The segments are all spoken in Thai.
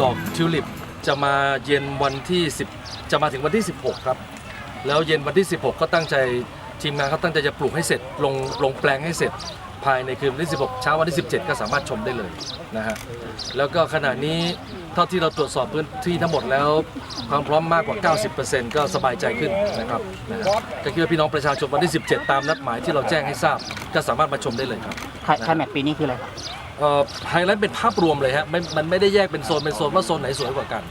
ดอกชิลิปจะมาเย็นวันที่ 10 จะมาถึงวันที่ 16 ครับ แล้วเย็นวันที่ 16 ก็ตั้งใจทีมงานเขาตั้งใจจะปลูกให้เสร็จลงลงแปลงให้เสร็จ ภายในคืนวันที่ 16 เช้าวันที่ 17 ก็สามารถชมได้เลยนะฮะแล้วก็ขณะนี้เท่าที่เราตรวจสอบพื้นที่ทั้งหมดแล้ว ความพร้อมมากกว่า 90%ก็สบายใจขึ้นนะครับนะฮะก็คิดว่าพี่น้องประชาชนวันที่ 17 ตามนัดหมายที่เราแจ้งให้ทราบ ก็สามารถมาชมได้เลยครับ ไทยไทยแมตช์ปีนี้คืออะไรครับ ไฮไลท์เป็นภาพรวมเลยฮะไม่มันไม่ได้แยกเป็นโซนเป็นโซนว่าโซนไหนสวยกว่ากัน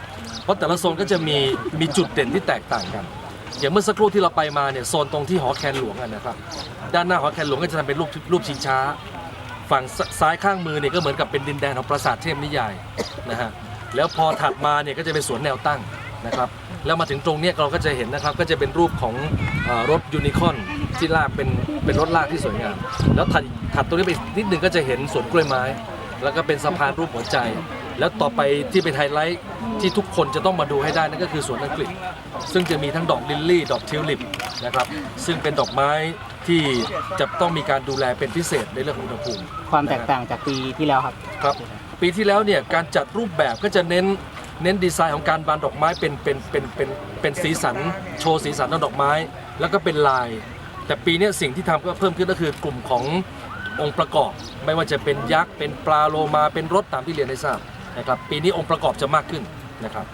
เพราะแต่ละโซนก็จะมีมีจุดเด่นที่แตกต่างกัน อย่างเมื่อสักครู่ที่เราไปมาเนี่ยโซนตรงที่หอแคนหลวงอะนะครับด้านหน้าหอแคนหลวงก็จะทำเป็นรูปรูปชิงช้า ฝั่งซซ้ายข้างมือเนี่ยก็เหมือนกับเป็นดินแดนของปราสาทเทพนิยายนะฮะแล้วพอถัดมาเนี่ยก็จะเป็นสวนแนวตั้ง นะครับแล้วมาถึงตรงเนี้ยเราก็จะเห็นนะครับก็จะเป็นรูปของเออรถยูนิคอร์นที่ลากเป็นเป็นรถลากที่สวยงาม แล้วถัดถัดตรงนี้ไปนิดหนึ่งก็จะเห็นสวนกล้วยไม้ แล้วก็เป็นสะพานรูปหัวใจ แล้วต่อไปที่เป็นไฮไลท์ที่ทุกคนจะต้องมาดูให้ได้นั่นก็คือสวนอังกฤษ ซึ่งจะมีทั้งดอกลิลลี่ ดอกทิวลิปนะครับซึ่งเป็นดอกไม้ที่จะต้องมีการดูแลเป็นพิเศษในเรื่องของอุณหภูมิความแตกต่างจากปีที่แล้วครับครับปีที่แล้วเนี่ยการจัดรูปแบบก็จะเน้น เน้นดีไซน์ของการบานดอกไม้เป็นเป็นเป็นเป็นเป็นสีสัน โชว์สีสันของดอกไม้ แล้วก็เป็นลาย แต่ปีนี้สิ่งที่ทำก็เพิ่มขึ้นก็คือกลุ่มขององค์ประกอบ ไม่ว่าจะเป็นยักษ์เป็นปลาโลมาเป็นรถตามที่เรียนได้ทราบนะครับปีนี้องค์ประกอบจะมากขึ้นนะครับ